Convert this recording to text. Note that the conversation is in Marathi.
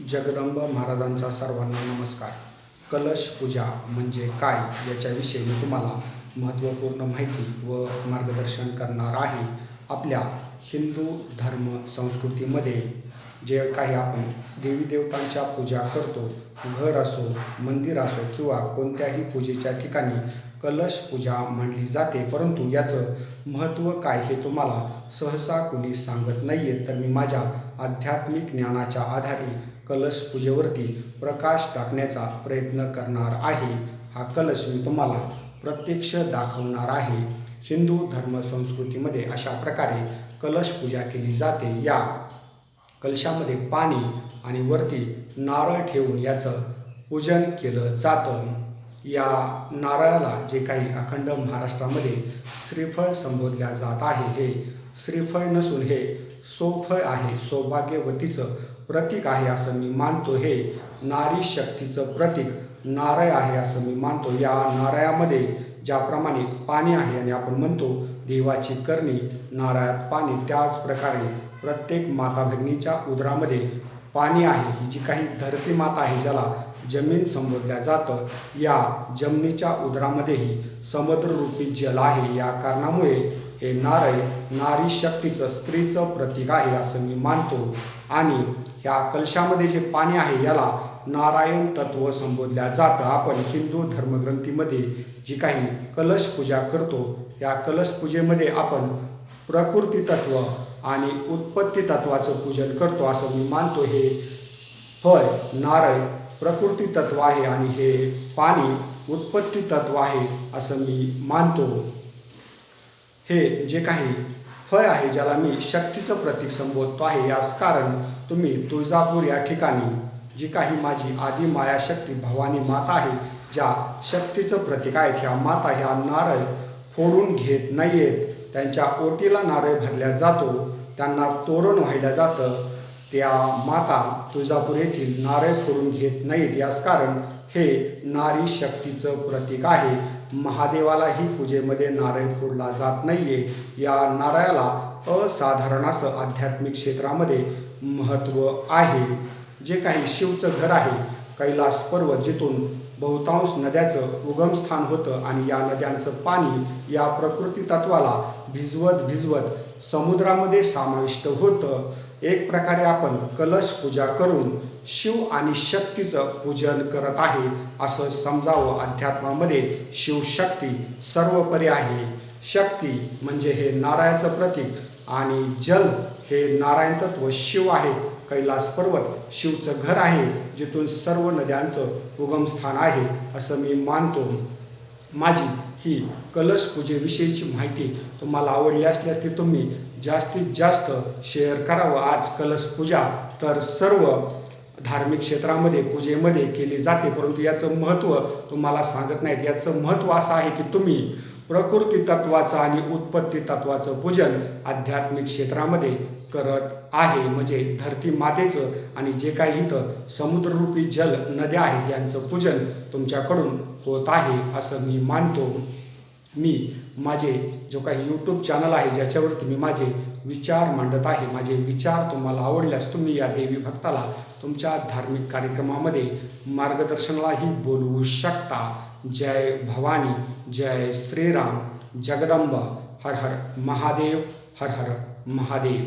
जगदंब महाराजांचा सर्वांना नमस्कार. कलश पूजा म्हणजे काय याच्याविषयी मी तुम्हाला महत्त्वपूर्ण माहिती व मार्गदर्शन करणार आहे. आपल्या हिंदू धर्म संस्कृतीमध्ये जे काही आपण देवी देवतांच्या पूजा करतो घर असो मंदिर असो किंवा कोणत्याही पूजेच्या ठिकाणी कलश पूजा मांडली जाते. परंतु याचं महत्त्व काय हे तुम्हाला सहसा कोणी सांगत नाही आहे तर मी माझ्या आध्यात्मिक ज्ञानाच्या आधारे कलश पूजेवरती प्रकाश टाकण्याचा प्रयत्न करणार आहे. हा कलश मी तुम्हाला प्रत्यक्ष दाखवणार आहे. हिंदू धर्म संस्कृतीमध्ये अशा प्रकारे कलश पूजा केली जाते. या कलशामध्ये पाणी आणि वरती नारळ ठेवून याचं पूजन केलं जातं. या नारळाला जे काही अखंड महाराष्ट्रामध्ये श्रीफळ संबोधल्या जात आहे हे श्रीफळ नसून हे सोफळ आहे सौभाग्यवतीचं प्रतीक आहे असं मी मानतो. हे नारी शक्तीचं प्रतीक नारळ आहे असं मी मानतो. या नारळामध्ये ज्याप्रमाणे पाणी आहे आणि आपण म्हणतो देवाची करणी नारळात पाणी. त्याच प्रकारे प्रत्येक माता भगिनीच्या उदरामध्ये पाणी आहे. ही जी काही धरती माता आहे ज्याला जमीन संबोधल्या जातं या जमिनीच्या उदरामध्येही समुद्ररूपी जल आहे. या कारणामुळे हे नारळ नारी शक्तीचं स्त्रीचं प्रतीक आहे असं मी मानतो. आणि ह्या कलशामध्ये जे पाणी आहे याला नारायण तत्व संबोधल्या जातं. आपण हिंदू धर्मग्रंथीमध्ये जी काही कलश पूजा करतो या कलश पूजेमध्ये आपण प्रकृती तत्व आणि उत्पत्ती तत्वाचं पूजन करतो असं मी मानतो. हे फळ नारळ प्रकृती तत्व आहे आणि हे पाणी उत्पत्ती तत्व आहे असं मी मानतो. हे जे काही फळ आहे ज्याला मी शक्तीचं प्रतीक संबोधतो आहे याच कारण तुम्ही तुळजापूर या ठिकाणी जी काही माझी आदी मायाशक्ती भवानी माता आहे ज्या शक्तीचं प्रतीक आहेत ह्या माता ह्या नारळ फोडून घेत नाही आहेत त्यांच्या ओटीला नारळ भरल्या जातो त्यांना तोरण व्हायला जातं. त्या माता तुळजापूर येथील नारळ फोडून घेत नाहीत. याच कारण हे नारी शक्तीचं प्रतीक आहे. महादेवालाही पूजेमध्ये नारळ फोडला जात नाहीये. या नारळाला असाधारण असं आध्यात्मिक क्षेत्रामध्ये महत्त्व आहे. जे काही शिवचं घर आहे कैलास पर्वत जिथून बहुतांश नद्याचं उगमस्थान होतं आणि या नद्यांचं पाणी या प्रकृती तत्वाला भिजवत भिजवत समुद्रामध्ये समाविष्ट होतं. एक प्रकारे आपण कलश पूजा करून शिव आणि शक्तीचं पूजन करत आहे असं समजावं अध्यात्मामध्ये. शिवशक्ती सर्वपरी आहे. शक्ती म्हणजे हे नारायणाचं प्रतीक आणि जल हे नारायण तत्व शिव आहे. कैलास पर्वत शिवचं घर आहे जिथून सर्व नद्यांचं उगमस्थान आहे असं मी मानतो. माझी ही कलश पूजेविषयीची माहिती तुम्हाला आवडली असल्यास ती तुम्ही जास्तीत जास्त शेअर करावं. आज कलश पूजा तर सर्व धार्मिक क्षेत्रामध्ये पूजेमध्ये केली जाते. परंतु याचं महत्त्व तुम्हाला सांगत नाहीत. याचं महत्त्व असं आहे की तुम्ही प्रकृती तत्वाचं आणि उत्पत्ती तत्वाचं पूजन आध्यात्मिक क्षेत्रामध्ये करत आहे. म्हणजे धरती मातेचं आणि जे काही इथं समुद्ररूपी जल नद्या आहेत यांचं पूजन तुमच्याकडून होत आहे असं मी मानतो. मी माझे जो काही यूट्यूब चॅनल आहे ज्याच्यावरती मी माझे विचार मांडत आहे माझे विचार तुम्हाला आवडल्यास तुम्ही या देवी भक्ताला तुमच्या धार्मिक कार्यक्रमामध्ये मार्गदर्शनालाही बोलवू शकता. जय भवानी जय श्रीराम जगदंब हर हर महादेव हर हर महादेव।